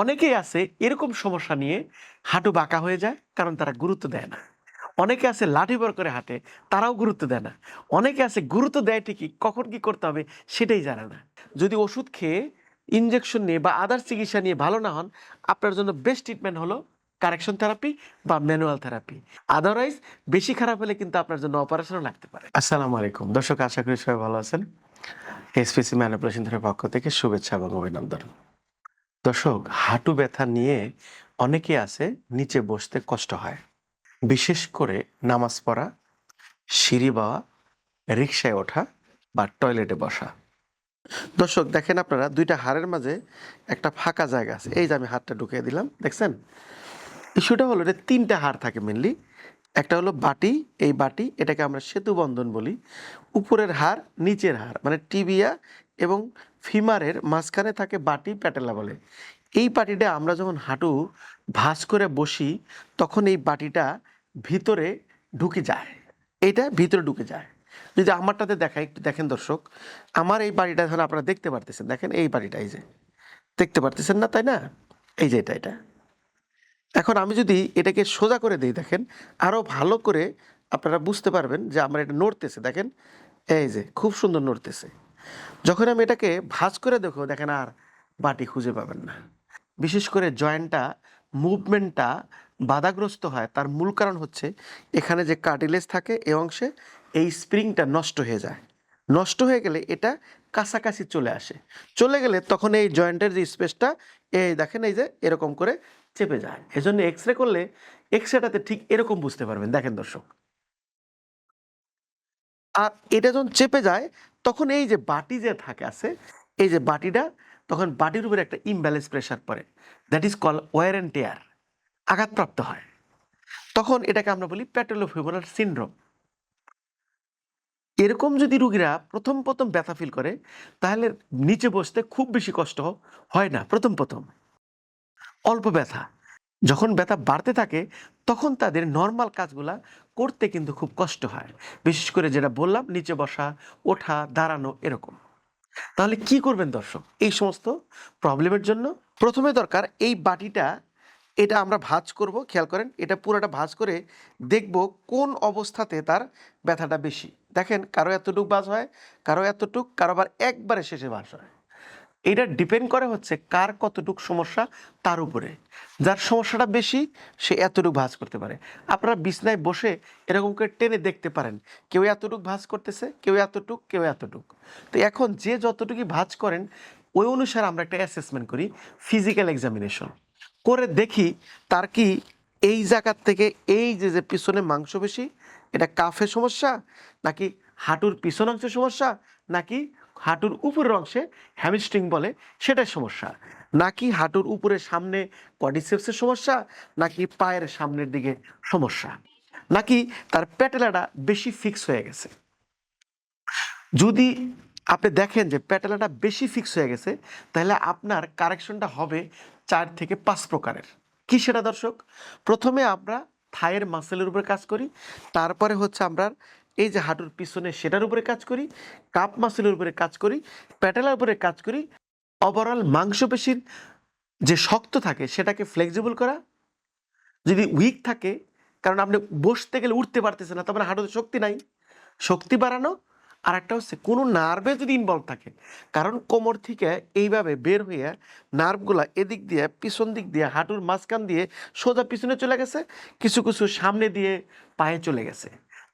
অনেকেই আছে এরকম সমস্যা নিয়ে হাঁটু বাঁকা হয়ে যায়, কারণ তারা গুরুত্ব দেয় না। অনেকে আছে লাঠি বর করে হাঁটে, তারাও গুরুত্ব দেয় না। অনেকে আছে গুরুত্ব দেয় ঠিকই, কখন কি করতে হবে সেটাই জানে না। যদি ওষুধ খেয়ে ইনজেকশন নিয়ে বা আদার চিকিৎসা নিয়ে ভালো না হন, আপনার জন্য বেস্ট ট্রিটমেন্ট হলো কারেকশন থেরাপি বা ম্যানুয়াল থেরাপি আদারওয়াইজ বেশি খারাপ হলে কিন্তু আপনার জন্য অপারেশনও লাগতে পারে। আসসালামু আলাইকুম। দর্শক, আশা করি সবাই ভালো আছেন। এসপিসি ম্যানিপুলেশন থেরাপির পক্ষ থেকে শুভেচ্ছা এবং অভিনন্দন। দর্শক, হাঁটু ব্যথা নিয়ে অনেকে আছে নিচে বসতে কষ্ট হয়। বিশেষ করে নামাজ পড়া, সিঁড়ি বাওয়া রিক্সায় ওঠা বা টয়লেটে বসা। দর্শক, দেখেন আপনারা, দুইটা হাড়ের মাঝে একটা ফাঁকা জায়গা আছে। এই যে আমি হাতটা ঢুকিয়ে দিলাম, দেখছেন? ইস্যুটা হলো এটা তিনটা হাড় থাকে মেনলি একটা হলো বাটি, এই বাটি এটাকে আমরা সেতু বন্ধন বলি। উপরের হাড়, নিচের হাড় মানে টিবিয়া এবং ফিমারের মাঝখানে থাকে বাটি প্যাটেলা বলে। এই বাটিটা আমরা যখন হাঁটু ভাঁজ করে বসি, তখন এই বাটিটা ভিতরে ঢুকে যায়। এইটা ভিতরে ঢুকে যায়। যদি আমারটাতে দেখাই, একটু দেখেন দর্শক, আমার এই বাড়িটা এখন আপনারা দেখতে পারতেছেন। দেখেন এই বাড়িটা, এই যে। দেখতে পারতেছেন না, তাই না? এই যে এটা এটা। এখন আমি যদি এটাকে সোজা করে দিই, দেখেন আরও ভালো করে আপনারা বুঝতে পারবেন যে আমার এটা নড়তেছে। দেখেন, এই যে, খুব সুন্দর নড়তেছে। যখন আমি এটাকে ভাঁজ করে দেখো দেখেন আর বাটি খুঁজে পাবেন না। বিশেষ করে জয়েন্টটা, মুভমেন্টটা বাধাগ্রস্ত হয়। তার মূল কারণ হচ্ছে এখানে যে কার্টিলেজ থাকে এই অংশে, এই স্প্রিংটা নষ্ট হয়ে যায়। নষ্ট হয়ে গেলে এটা কাছাকাছি চলে আসে। চলে গেলে তখন এই জয়েন্টের যে স্পেসটা, এই দেখেন এই যে এরকম করে চেপে যায়। এজন্য এক্স রে করলে এক্স রেটাতে ঠিক এরকম বুঝতে পারবেন। দেখেন দর্শক। আর এটা যখন চেপে যায় তখন এই যে বাটি যে থাকে আছে, এই যে বাটিটা, তখন বাটির উপরে একটা ইমব্যালেন্স প্রেশার পড়ে। That is call wear and tear আঘাতপ্রাপ্ত হয়। তখন এটাকে আমরা বলি প্যাটেলোফিউমারাল সিনড্রোম এরকম যদি রুগীরা প্রথম প্রথম ব্যথা ফিল করে, তাহলে নিচে বসতে খুব বেশি কষ্ট হয় না, প্রথম প্রথম। অল্প ব্যথা। যখন ব্যথা বাড়তে থাকে, তখন তাদের নর্মাল কাজগুলা করতে কিন্তু খুব কষ্ট হয়। বিশেষ করে যেটা বললাম, নিচে বসা, ওঠা, দাঁড়ানো এরকম। তাহলে কি করবেন দর্শক? এই সমস্ত প্রবলেমের জন্য প্রথমে দরকার এই বাটিটা, এটা আমরা ভাঁজ করব, খেয়াল করেন, এটা পুরোটা ভাঁজ করে দেখব কোন অবস্থাতে তার ব্যথাটা বেশি। দেখেন, কারও এতটুক ভাঁজ হয়, কারও এতটুক, কারও আবার একবারে শেষে ভাঁজ হয়। এটা ডিপেন্ড করে হচ্ছে কার কতটুক সমস্যা তার উপরে। যার সমস্যাটা বেশি, সে এতটুক ভাঁজ করতে পারে। আপনারা বিছনায় বসে এরকম করে টেনে দেখতে পারেন, কেউ এতটুক ভাঁজ করতেছে, কেউ এতটুক কেউ এতটুক। তো এখন যে যতটুকুই ভাঁজ করেন, ওই অনুসারে আমরা একটা অ্যাসেসমেন্ট করি ফিজিক্যাল এক্সামিনেশন করে দেখি তার কি এই জায়গার থেকে এই যে যে পিছনে মাংসপেশি এটা কাফের সমস্যা, নাকি হাঁটুর পিছন অংশের সমস্যা, নাকি হাঁটুর উপরের অংশে হ্যামস্ট্রিং বলে, সেটাই সমস্যা। নাকি হাঁটুর উপরে সামনে কডিসেপসের সমস্যা, নাকি পায়ের সামনের দিকে সমস্যা? নাকি তার প্যাটেলাটা বেশি ফিক্স হয়ে গেছে? যদি আপনি দেখেন যে প্যাটেলাটা বেশি ফিক্স হয়ে গেছে, তাহলে আপনার কারেকশনটা হবে চার থেকে পাঁচ প্রকারের। কি সেটা দর্শক? প্রথমে আমরা থায়ের মাসেলের উপরে কাজ করি, তারপরে হচ্ছে আমরা এই যে হাঁটুর পিছনে সেটার উপরে কাজ করি, কাপ মাসেলের উপরে কাজ করি, প্যাটেলার উপরে কাজ করি ওভারঅল মাংসপেশির যে শক্ত থাকে সেটাকে ফ্লেক্সিবল করা। যদি উইক থাকে, কারণ আপনি বসতে গেলে উঠতে পারতেছেন না, তার মানে হাঁটুতে শক্তি নাই। শক্তি বাড়ানো আর একটা হচ্ছে কোনো নার্ভে যদি ইনভলভ থাকে, কারণ কোমর থেকে এইভাবে বের হয়ে নার্ভগুলা এদিক দিয়ে, পিছন দিক দিয়ে, হাঁটুর মাঝখান দিয়ে সোজা পিছনে চলে গেছে, কিছু কিছু সামনে দিয়ে পায়ে চলে গেছে।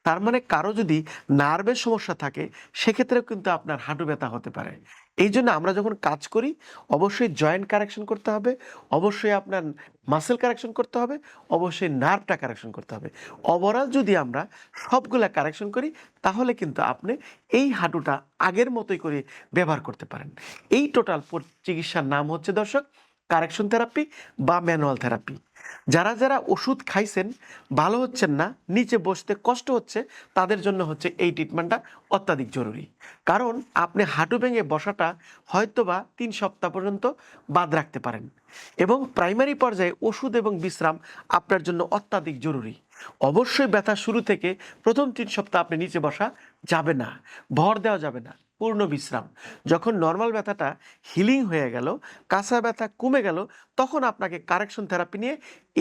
তার মানে কারও যদি নার্ভের সমস্যা থাকে, সেক্ষেত্রেও কিন্তু আপনার হাঁটু ব্যথা হতে পারে। এই জন্য আমরা যখন কাজ করি, অবশ্যই জয়েন্ট কারেকশন করতে হবে, অবশ্যই আপনার মাসেল কারেকশন করতে হবে, অবশ্যই নার্ভটা কারেকশন করতে হবে। ওভারঅল যদি আমরা সবগুলা কারেকশন করি, তাহলে কিন্তু আপনি এই হাঁটুটা আগের মতোই করে ব্যবহার করতে পারেন। এই টোটাল চিকিৎসার নাম হচ্ছে দর্শক কারেকশন থেরাপি বা ম্যানুয়াল থেরাপি। যারা যারা ওষুধ খাইছেন, ভালো হচ্ছেন না, নিচে বসতে কষ্ট হচ্ছে, তাদের জন্য হচ্ছে এই ট্রিটমেন্টটা অত্যাধিক জরুরি। কারণ আপনি হাঁটু ভেঙে বসাটা হয়তোবা তিন সপ্তাহ পর্যন্ত বাদ রাখতে পারেন। এবং প্রাইমারি পর্যায়ে ওষুধ এবং বিশ্রাম আপনার জন্য অত্যাধিক জরুরি। অবশ্যই ব্যথা শুরু থেকে প্রথম তিন সপ্তাহ আপনি নিচে বসা যাবে না, ভর দেওয়া যাবে না। পূর্ণ বিশ্রাম যখন নর্মাল ব্যথাটা হিলিং হয়ে গেল, কাঁচা ব্যথা কমে গেল, তখন আপনাকে কারেকশন থেরাপি নিয়ে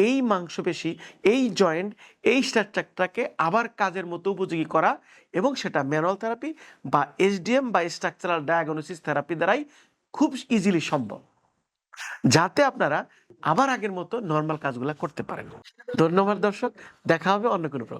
এই মাংসপেশি, এই জয়েন্ট এই স্ট্রাকচারটাকে আবার কাজের মতো উপযোগী করা এবং সেটা ম্যানুয়াল থেরাপি বা এসডিএম বা স্ট্রাকচারাল ডায়াগনোসিস থেরাপি দ্বারাই খুব ইজিলি সম্ভব যাতে আপনারা আবার আগের মতো নর্মাল কাজগুলো করতে পারেন ধন্যবাদ দর্শক, দেখা হবে অন্য কোনো।